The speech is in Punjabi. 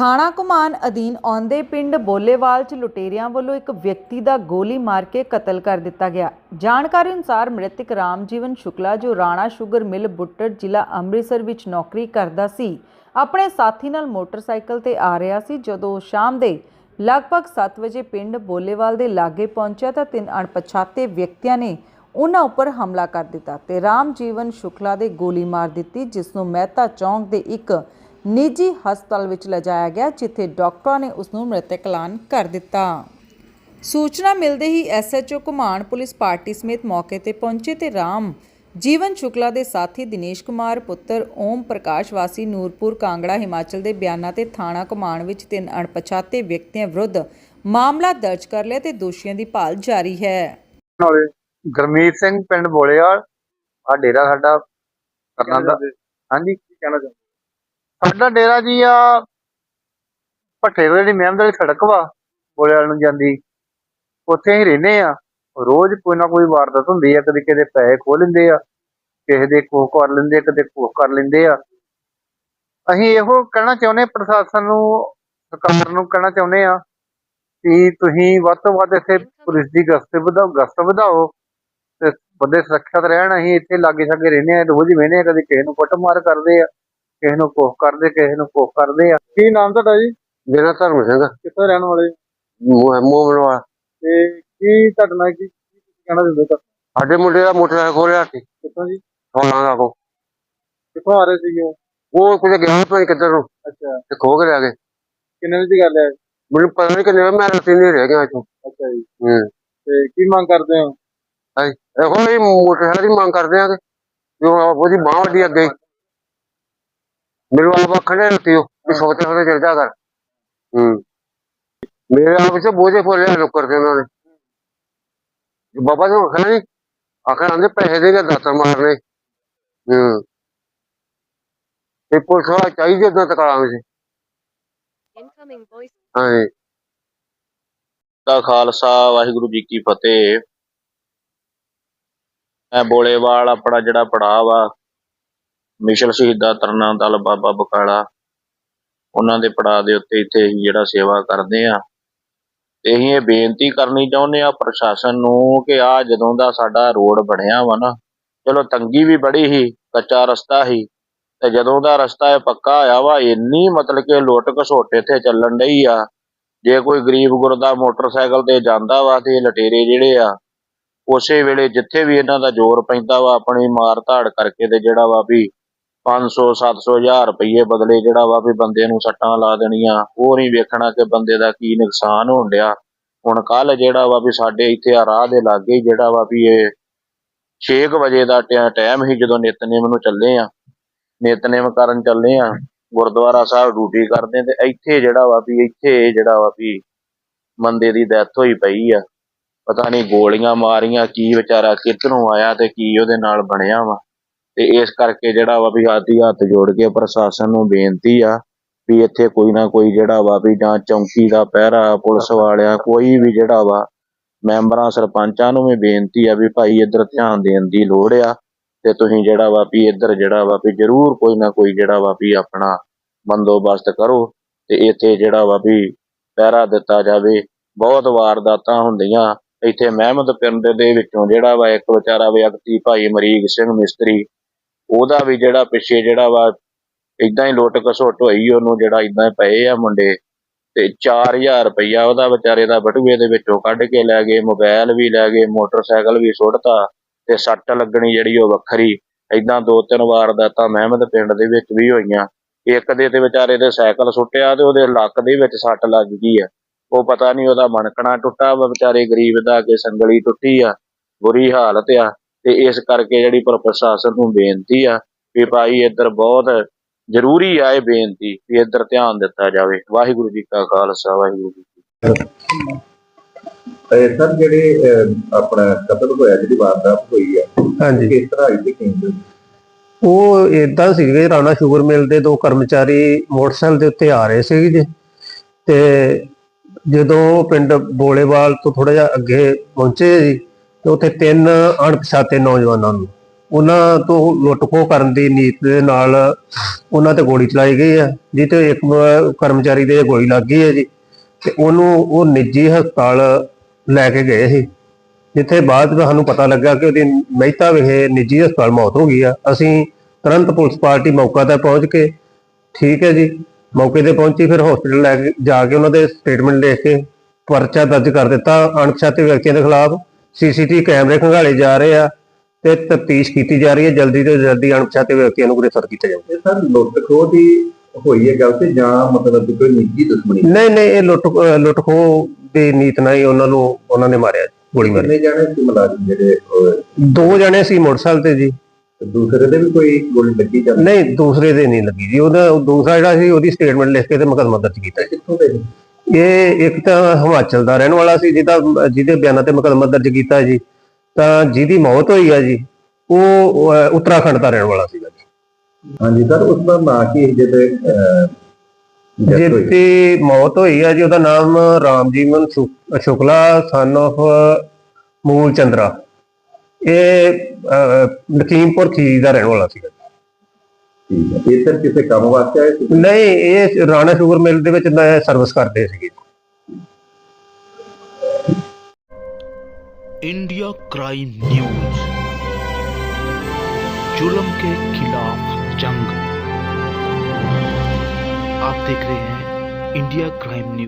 ਥਾਣਾ ਕੁਮਾਨ ਅਧੀਨ ਆਉਂਦੇ ਪਿੰਡ ਬੋਲੇਵਾਲ 'ਚ ਲੁਟੇਰਿਆਂ ਵੱਲੋਂ ਇੱਕ ਵਿਅਕਤੀ ਦਾ ਗੋਲੀ ਮਾਰ ਕੇ ਕਤਲ ਕਰ ਦਿੱਤਾ ਗਿਆ। ਜਾਣਕਾਰੀ ਅਨੁਸਾਰ ਮ੍ਰਿਤਕ ਰਾਮਜੀਵਨ ਸ਼ੁਕਲਾ, ਜੋ ਰਾਣਾ ਸ਼ੂਗਰ ਮਿਲ ਬੁੱਟਰ ਜ਼ਿਲ੍ਹਾ ਅੰਮ੍ਰਿਤਸਰ ਵਿੱਚ ਨੌਕਰੀ ਕਰਦਾ ਸੀ, ਆਪਣੇ ਸਾਥੀ ਨਾਲ ਮੋਟਰਸਾਈਕਲ ਤੇ ਆ ਰਿਹਾ ਸੀ। ਜਦੋਂ ਉਹ ਸ਼ਾਮ ਦੇ ਲਗਭਗ 7 ਵਜੇ ਪਿੰਡ ਬੋਲੇਵਾਲ ਦੇ ਲਾਗੇ ਪਹੁੰਚਿਆ ਤਾਂ ਤਿੰਨ ਅਣਪਛਾਤੇ ਵਿਅਕਤੀਆਂ ਨੇ ਉਹਨਾਂ ਉੱਪਰ ਹਮਲਾ ਕਰ ਦਿੱਤਾ ਤੇ ਰਾਮਜੀਵਨ ਸ਼ੁਕਲਾ ਦੇ ਗੋਲੀ ਮਾਰ ਦਿੱਤੀ ਜਿਸ ਨੂੰ ਮਹਿਤਾ ਚੌਂਕ ਦੇ ਇੱਕ ਨਿੱਜੀ ਹਸਪਤਾਲ ਵਿੱਚ ਲਿਜਾਇਆ ਗਿਆ ਜਿੱਥੇ ਡਾਕਟਰਾਂ ਨੇ ਉਸ ਨੂੰ ਮ੍ਰਿਤਕ ਐਲਾਨ ਕਰ ਦਿੱਤਾ। ਸੂਚਨਾ ਮਿਲਦੇ ਹੀ ਐਸਐਚਓ ਕੁਮਾਨ ਪੁਲਿਸ ਪਾਰਟੀ ਸਮੇਤ ਮੌਕੇ ਤੇ ਪਹੁੰਚੇ ਤੇ ਰਾਮ ਜੀਵਨ ਸ਼ੁਕਲਾ ਦੇ ਸਾਥੀ ਦਿਨੇਸ਼ ਕੁਮਾਰ ਪੁੱਤਰ ਓਮ ਪ੍ਰਕਾਸ਼ ਵਾਸੀ ਨੂਰਪੁਰ ਕਾਂਗੜਾ ਹਿਮਾਚਲ ਦੇ ਬਿਆਨਾਂ ਤੇ ਥਾਣਾ ਕੁਮਾਨ ਵਿੱਚ ਤਿੰਨ ਅਣਪਛਾਤੇ ਵਿਅਕਤੀਆਂ ਵਿਰੁੱਧ ਮਾਮਲਾ ਦਰਜ ਕਰ ਲਿਆ ਤੇ ਦੋਸ਼ੀਆਂ ਦੀ ਭਾਲ ਜਾਰੀ ਹੈ। ਨਾਲੇ ਗਰਮੀਤ ਸਿੰਘ ਪਿੰਡ ਬੋਲੇਵਾਲ ਆ ਡੇਰਾ ਸਾਡਾ ਕਰਨਾ ਦਾ। ਹਾਂਜੀ ਕੀ ਕਹਿਣਾ ਚਾਹੁੰਦੇ ਸਾਡਾ ਡੇਰਾ ਜੀ ਆ ਭੱਠੇ ਤੋਂ ਜਿਹੜੀ ਮਹਿਮਦ ਵਾਲੀ ਸੜਕ ਵਾ ਬੋਲੇਵਾਲ ਨੂੰ ਜਾਂਦੀ, ਉੱਥੇ ਹੀ ਰਹਿੰਦੇ ਆ। ਰੋਜ਼ ਕੋਈ ਨਾ ਕੋਈ ਵਾਰਦਾਤ ਹੁੰਦੀ ਆ, ਕਦੇ ਕਿਤੇ ਪੈਸੇ ਖੋਹ ਲੈਂਦੇ ਆ, ਕਿਸੇ ਦੇ ਕੋਹ ਕਰ ਲੈਂਦੇ ਆ ਕਦੇ ਕੋਹ ਕਰ ਲੈਂਦੇ ਆ। ਅਸੀਂ ਇਹੋ ਕਹਿਣਾ ਚਾਹੁੰਦੇ, ਪ੍ਰਸ਼ਾਸਨ ਨੂੰ, ਸਰਕਾਰ ਨੂੰ ਕਹਿਣਾ ਚਾਹੁੰਦੇ ਆ ਕਿ ਤੁਸੀਂ ਵੱਧ ਤੋਂ ਵੱਧ ਇੱਥੇ ਪੁਲਿਸ ਦੀ ਗਸ਼ਤ ਵਧਾਓ ਗਸ਼ਤ ਵਧਾਓ ਤੇ ਬੰਦੇ ਸੁਰੱਖਿਅਤ ਰਹਿਣ। ਅਸੀਂ ਇੱਥੇ ਲਾਗੇ ਛਾਗੇ ਰਹਿੰਦੇ ਆ, ਰੋਜ਼ ਹੀ ਵੇਹਨੇ ਆ, ਕਦੇ ਕਿਸੇ ਨੂੰ ਕੁੱਟਮਾਰ ਕਰਦੇ ਆ। ਕਿਸੇ ਨੂੰ ਕੋਹ ਕਰਦੇ ਕਿਸੇ ਨੂੰ ਕੋਹ ਕਰਦੇ ਆ। ਕੀ ਨਾਮ ਤੁਹਾਡਾ ਜੀ? ਮੇਰਾ ਧਰਮ ਸਿੰਘ ਕਿੱਥੋਂ ਰਹਿਣ ਵਾਲੇ ਮੋਮਨਵਾ ਤੇ ਕੀ ਤੁਹਾਡੇ ਨਾਲ ਕੀ ਕੀ ਤੁਸੀਂ ਕਹਿਣਾ ਚਾਹੁੰਦੇ ਹੋ ਸਾਡੇ ਮੁੰਡੇ ਦਾ ਮੋਟਰਸਾਈਕਲ ਖੋਲਿਆ ਸੀ। ਕਿੱਥੋਂ ਜੀ? ਸੋਨਾ ਦਾ ਕੋ ਕਿੱਥੋਂ ਆ ਰਹੇ ਸੀਗੇ? ਉਹ? ਉਹ ਕਿਤੇ ਗਿਆ ਪਤਾ ਨੀ ਕਿੱਧਰ ਨੂੰ। ਅੱਛਾ। ਤੇ ਖੋ ਕੇ ਲੈ ਗਏ। ਕਿੰਨੇ ਵਜੇ ਦੀ ਗੱਲ ਹੈ? ਮੈਨੂੰ ਪਤਾ ਨਹੀਂ ਕਿੰਨੇ ਵਜੇ ਮੈਂ ਰਾਤੀ ਨਹੀਂ ਰਹਿ ਗਿਆ ਇੱਥੋਂ। ਅੱਛਾ ਜੀ। ਹੂੰ। ਤੇ ਕੀ ਮੰਗ ਕਰਦੇ ਹੋ? ਇਹੋ ਹੀ ਮੋਟਰਸਾਈਕਲ ਦੀ ਮੰਗ ਕਰਦੇ ਆ ਕਿ ਜੋ ਉਹਦੀ ਬਾਂਹ ਵੱਡੀ ਅੱਗੇ। ਮੇਰੇ ਵਾਲਾ ਪੱਖਣੇ ਰਤੀ ਉਹ ਵੀ ਸੋਤੇ ਸੋਤੇ ਚੱਲ ਜਾ ਕਰ। ਹੂੰ। ਮੇਰੇ ਆਪ ਵਿੱਚ ਬੋਝੇ ਫੋਲਿਆ ਨੁੱਕਰ ਦੇ ਉਹਨਾਂ ਨੇ ਬਾਬਾ ਜੀ ਆਖਣਾ ਨਹੀਂ। ਆਖਣਾ ਆਂਦੇ ਪੈਸੇ ਦੇ ਕੇ ਦਾਤਾ ਮਾਰਨੇ। ਹੂੰ। ਤੇ ਪੁਲਿਸ ਵਾਲਾ ਚਾਹੀਦੇ ਇਦਾਂ ਤਕਾਲਾਂ ਵਿੱਚ. ਹਾਂਜੀ। ਦਾ ਖਾਲਸਾ ਵਾਹਿਗੁਰੂ ਜੀ ਕੀ ਫਤਿਹ। ਮੈਂ ਬੋਲੇਵਾਲ ਆਪਣਾ ਜਿਹੜਾ ਪੜਾਅ ਵਾ। ਮਿਸ਼ਲ ਸ਼ਹੀਦਾ ਤਰਨਾ ਦਲ, ਬਾਬਾ ਬਕਾਲਾ। ਉਹਨਾਂ ਦੇ ਪੜਾਅ ਦੇ ਉੱਤੇ ਇੱਥੇ ਅਸੀਂ ਜਿਹੜਾ ਸੇਵਾ ਕਰਦੇ ਆ ਤੇ ਅਸੀਂ ਇਹ ਬੇਨਤੀ ਕਰਨੀ ਚਾਹੁੰਦੇ ਆ ਪ੍ਰਸ਼ਾਸਨ ਨੂੰ ਕਿ ਆ ਜਦੋਂ ਦਾ ਸਾਡਾ ਰੋਡ ਬਣਿਆ ਵਾ ਨਾ, ਚਲੋ ਤੰਗੀ ਵੀ ਬੜੀ ਸੀ, ਕੱਚਾ ਰਸਤਾ ਸੀ, ਤੇ ਜਦੋਂ ਦਾ ਰਸਤਾ ਇਹ ਪੱਕਾ ਹੋਇਆ ਵਾ, ਇੰਨੀ ਮਤਲਬ ਕਿ ਲੁੱਟ ਘਸੋਟ ਇੱਥੇ ਚੱਲਣ ਡਈ ਆ। ਜੇ ਕੋਈ ਗਰੀਬ ਗੁਰਦਾ ਮੋਟਰਸਾਈਕਲ ਤੇ ਜਾਂਦਾ ਵਾ ਤੇ ਲਟੇਰੇ ਜਿਹੜੇ ਆ, ਉਸੇ ਵੇਲੇ ਜਿੱਥੇ ਵੀ ਇਹਨਾਂ ਦਾ ਜ਼ੋਰ ਪੈਂਦਾ ਵਾ, ਆਪਣੀ ਮਾਰ ਧਾੜ ਕਰਕੇ ਤੇ ਜਿਹੜਾ ਵਾ ਵੀ 500 700 ਹਜ਼ਾਰ ਰੁਪਏ ਬਦਲੇ ਜਿਹੜਾ ਵਾ ਵੀ ਬੰਦੇ ਨੂੰ ਸੱਟਾਂ ਲਾ ਦੇਣੀਆਂ। ਉਹ ਨਹੀਂ ਵੇਖਣਾ ਕਿ ਬੰਦੇ ਦਾ ਕੀ ਨੁਕਸਾਨ ਹੋਣ ਡਿਆ। ਹੁਣ ਕੱਲ ਜਿਹੜਾ ਵਾ ਵੀ ਸਾਡੇ ਇੱਥੇ ਆ ਰਾਹ ਦੇ ਲਾਗੇ ਜਿਹੜਾ ਵਾ ਵੀ ਇਹ 6 ਵਜੇ ਦਾ ਟਾਈਮ ਹੀ ਜਦੋਂ ਨਿਤਨੇਮ ਨੂੰ ਚੱਲੇ ਆ। ਨਿਤਨੇਮ ਕਰਨ ਚੱਲੇ ਆ। ਗੁਰਦੁਆਰਾ ਸਾਹਿਬ ਡਿਊਟੀ ਕਰਦੇ ਤੇ ਇੱਥੇ ਜਿਹੜਾ ਵਾ ਵੀ, ਇੱਥੇ ਜਿਹੜਾ ਵਾ ਵੀ ਬੰਦੇ ਦੀ ਡੈਥ ਹੋਈ ਪਈ ਆ। ਪਤਾ ਨਹੀਂ ਗੋਲੀਆਂ ਮਾਰੀਆਂ, ਕੀ ਵਿਚਾਰਾ ਕਿੱਧਰੋਂ ਆਇਆ ਤੇ ਕੀ ਉਹਦੇ ਨਾਲ ਬਣਿਆ ਵਾ। ਤੇ ਇਸ ਕਰਕੇ ਜਿਹੜਾ ਵਾ ਵੀ ਆਦੀ ਹੱਥ ਜੋੜ ਕੇ ਪ੍ਰਸ਼ਾਸਨ ਨੂੰ ਬੇਨਤੀ ਆ ਵੀ ਇੱਥੇ ਕੋਈ ਨਾ ਕੋਈ ਜਿਹੜਾ ਵਾ ਵੀ ਜਾਂ ਚੌਂਕੀ ਦਾ ਪਹਿਰਾ, ਪੁਲਿਸ ਵਾਲਿਆਂ, ਕੋਈ ਵੀ ਜਿਹੜਾ ਵਾ ਮੈਂਬਰਾਂ, ਸਰਪੰਚਾਂ ਨੂੰ ਵੀ ਬੇਨਤੀ ਆ ਵੀ ਭਾਈ ਇੱਧਰ ਧਿਆਨ ਦੇਣ ਦੀ ਲੋੜ ਆ ਤੇ ਤੁਸੀਂ ਜਿਹੜਾ ਵਾ ਵੀ ਇੱਧਰ ਜਿਹੜਾ ਵਾ ਵੀ ਜ਼ਰੂਰ ਕੋਈ ਨਾ ਕੋਈ ਜਿਹੜਾ ਵਾ ਵੀ ਆਪਣਾ ਬੰਦੋਬਸਤ ਕਰੋ ਤੇ ਇੱਥੇ ਜਿਹੜਾ ਵਾ ਵੀ ਪਹਿਰਾ ਦਿੱਤਾ ਜਾਵੇ। ਬਹੁਤ ਵਾਰਦਾਤਾਂ ਹੁੰਦੀਆਂ। ਇੱਥੇ ਮਹਿਮਦ ਪਿੰਡ ਦੇ ਵਿੱਚੋਂ ਜਿਹੜਾ ਵਾ ਇੱਕ ਵਿਚਾਰਾ ਵਿਅਕਤੀ, ਭਾਈ ਮਰੀਕ ਸਿੰਘ ਮਿਸਤਰੀ ਉਹਦਾ ਵੀ ਜਿਹੜਾ ਪਿੱਛੇ ਜਿਹੜਾ ਵਾ ਇਦਾਂ ਹੀ ਲੁੱਟ ਘਸੁੱਟ ਹੋਈ, ਉਹਨੂੰ ਜਿਹੜਾ ਇਦਾਂ ਪਏ ਆ ਮੁੰਡੇ ਤੇ 4000 ਰੁਪਈਆ ਉਹਦਾ ਵਿਚਾਰੇ ਦਾ ਬਟੂਏ ਦੇ ਵਿੱਚੋਂ ਕੱਢ ਕੇ ਲੈ ਗਏ ਮੋਬਾਈਲ ਵੀ ਲੈ ਗਏ, ਮੋਟਰਸਾਈਕਲ ਵੀ ਸੁੱਟਤਾ ਤੇ ਸੱਟ ਲੱਗਣੀ ਜਿਹੜੀ ਉਹ ਵੱਖਰੀ। ਇਦਾਂ ਦੋ ਤਿੰਨ ਵਾਰਦਾਤਾਂ ਮਹਿਮਦ ਪਿੰਡ ਦੇ ਵਿੱਚ ਵੀ ਹੋਈਆਂ। ਇੱਕ ਦੇ ਤੇ ਵਿਚਾਰੇ ਦੇ ਸਾਈਕਲ ਸੁੱਟਿਆ ਤੇ ਉਹਦੇ ਲੱਕ ਦੇ ਵਿੱਚ ਸੱਟ ਲੱਗ ਗਈ ਆ। ਉਹ ਪਤਾ ਨਹੀਂ ਉਹਦਾ ਮਣਕਣਾ ਟੁੱਟਾ ਵਾ, ਵਿਚਾਰੇ ਗਰੀਬ ਦਾ ਕਿ ਸੰਗਲੀ ਟੁੱਟੀ ਆ, ਬੁਰੀ ਹਾਲਤ ਆ। ਤੇ ਇਸ ਕਰਕੇ ਜਿਹੜੀ ਪਰ ਪ੍ਰਸ਼ਾਸਨ ਨੂੰ ਬੇਨਤੀ ਆ ਵੀ ਭਾਈ ਇੱਧਰ ਬਹੁਤ ਜ਼ਰੂਰੀ ਆ ਇਹ ਬੇਨਤੀ ਵੀ ਇੱਧਰ ਧਿਆਨ ਦਿੱਤਾ ਜਾਵੇ। ਵਾਹਿਗੁਰੂ ਜੀ ਕਾ ਖਾਲਸਾ ਵਾਹਿਗੁਰੂ ਜੀ ਕੀ ਫਤਿਹ। ਇਹ ਸਰ ਜਿਹੜੇ ਆਪਣਾ ਕਤਲ ਹੋਇਆ ਜਿਹੜੀ ਵਾਰਦਾਤ ਹੋਈ ਹੈ ਹਾਂਜੀ। ਕਿਸ ਤਰ੍ਹਾਂ ਹੋਈ ਤੇ ਕਿੰਨੇ ਉਹ ਇਦਾਂ ਸੀਗੇ ਰਾਣਾ ਸ਼ੂਗਰ ਮਿਲ ਦੇ ਦੋ ਕਰਮਚਾਰੀ ਮੋਟਰਸਾਈਕਲ ਦੇ ਉੱਤੇ ਆ ਰਹੇ ਸੀਗੇ ਜੀ। ਤੇ ਜਦੋਂ ਪਿੰਡ ਬੋਲੇਵਾਲ ਤੋਂ ਥੋੜਾ ਜਿਹਾ ਅੱਗੇ ਪਹੁੰਚੇ ਜੀ ਤੇ ਉੱਥੇ ਤਿੰਨ ਅਣਪਛਾਤੇ ਨੌਜਵਾਨਾਂ ਨੂੰ। ਉਹਨਾਂ ਤੋਂ ਲੁੱਟ-ਖੋਹ ਕਰਨ ਦੀ ਨੀਤ ਦੇ ਨਾਲ ਉਹਨਾਂ ਤੇ ਗੋਲੀ ਚਲਾਈ ਗਈ ਹੈ ਜਿਸ ਇੱਕ ਕਰਮਚਾਰੀ ਦੇ ਗੋਲੀ ਲੱਗ ਗਈ ਹੈ ਜੀ। ਤੇ ਉਹਨੂੰ ਉਹ ਨਿੱਜੀ ਹਸਪਤਾਲ ਲੈ ਕੇ ਗਏ ਸੀ, ਜਿੱਥੇ ਬਾਅਦ ਵਿੱਚ ਸਾਨੂੰ ਪਤਾ ਲੱਗਾ ਕਿ ਉਹਦੀ ਮਹਿਤਾ ਵਿਖੇ ਨਿੱਜੀ ਹਸਪਤਾਲ ਮੌਤ ਹੋ ਗਈ ਆ। ਅਸੀਂ ਤੁਰੰਤ ਪੁਲਿਸ ਪਾਰਟੀ ਮੌਕਾ ਤੇ ਪਹੁੰਚ ਕੇ ਠੀਕ ਹੈ ਜੀ, ਮੌਕੇ ਤੇ ਪਹੁੰਚੀ, ਫਿਰ ਹਸਪੀਟਲ ਲੈ ਕੇ ਜਾ ਕੇ ਉਹਨਾਂ ਦੇ ਸਟੇਟਮੈਂਟ ਲਿਖ ਕੇ ਪਰਚਾ ਦਰਜ ਕਰ ਦਿੱਤਾ ਅਣਪਛਾਤੇ ਵਿਅਕਤੀਆਂ ਦੇ ਖਿਲਾਫ। ਸੀਸੀਟੀਵੀ ਕੈਮਰੇ ਖੰਗਾਲੇ ਜਾ ਰਹੇ ਆ ਤੇ ਤਫਤੀਸ਼ ਕੀਤੀ ਜਾ ਰਹੀ ਹੈ। ਜਲਦੀ ਤੋਂ ਜਲਦੀ ਅਣਪਛਾਤੇ ਵਿਅਕਤੀਆਂ ਨੂੰ ਗ੍ਰਿਫਤਾਰ ਕੀਤਾ ਜਾਵੇ ਇਹ ਸਰ ਲੁੱਟ ਖੋਹ ਦੀ ਹੋਈ ਹੈ ਗੱਲ ਤੇ ਜਾਂ ਮਤਲਬ ਕੋਈ ਨਿੱਜੀ ਦੁਸ਼ਮਣੀ? ਨਹੀਂ ਨਹੀਂ ਇਹ ਲੁੱਟ ਅਹ ਲੁੱਟ ਖੋਹ ਦੀ ਨੀਤ ਨਾਲ ਹੀ ਉਹਨਾਂ ਨੂੰ ਉਹਨਾਂ ਨੇ ਮਾਰਿਆ ਗੋਲੀ ਮਾਰੀ। ਕਿੰਨੇ ਜਾਣੇ ਸੀ ਮੁਲਾਜ਼ਮ ਜਿਹੜੇ ਦੋ ਜਣੇ ਸੀ ਮੋਟਰਸਾਈਕਲ ਤੇ ਜੀ। ਦੂਸਰੇ ਦੇ ਵੀ ਕੋਈ ਗੋਲੀ ਲੱਗੀ ਜਾਂ ਨਹੀਂ? ਦੂਸਰੇ ਦੇ ਨਹੀਂ ਲੱਗੀ ਜੀ। ਉਹਦਾ ਉਹ ਦੂਸਰਾ ਜਿਹੜਾ ਸੀ ਉਹਦੀ ਸਟੇਟਮੈਂਟ ਲਿਖ ਕੇ ਤੇ ਮੁਕੱਦਮਾ ਦਰਜ ਕੀਤਾ ਕਿੱਥੋਂ ਦੇ? ਇਹ ਇੱਕ ਤਾਂ ਹਿਮਾਚਲ ਦਾ ਰਹਿਣ ਵਾਲਾ ਸੀ ਜਿਹਦਾ ਜਿਹਦੇ ਬਿਆਨਾਂ ਤੇ ਮੁਕੱਦਮਾ ਦਰਜ ਕੀਤਾ ਜੀ। ਤਾਂ ਜਿਹਦੀ ਮੌਤ ਹੋਈ ਆ ਜੀ ਉਹ ਉੱਤਰਾਖੰਡ ਦਾ ਰਹਿਣ ਵਾਲਾ ਸੀਗਾ ਜੀ। ਹਾਂਜੀ ਸਰ ਉਸ ਦਾ ਨਾਂ ਕੀ ਹੈ ਜਿਹਦੇ? ਜਿਹਦੀ ਮੌਤ ਹੋਈ ਆ ਜੀ ਉਹਦਾ ਨਾਮ ਰਾਮਜੀਵਨ ਸ਼ੁਕਲਾ ਸਨ of ਮੂਲ ਚੰਦਰਾ। ਇਹ ਲਖੀਮਪੁਰ ਖੀਰੀ ਦਾ ਰਹਿਣ ਵਾਲਾ ਸੀਗਾ ਠੀਕ ਹੈ ਇਹ ਸਰ ਕਿਸੇ ਕੰਮ ਵਾਸਤੇ ਆਏ ਸੀ ਨਹੀਂ ਇਹ ਰਾਣਾ ਸ਼ੂਗਰ ਮਿਲ ਦੇ ਵਿੱਚ ਸਰਵਿਸ ਕਰਦੇ ਸੀਗੇ इंडिया क्राइम न्यूज जुल्म के खिलाफ जंग आप देख रहे हैं इंडिया क्राइम न्यूज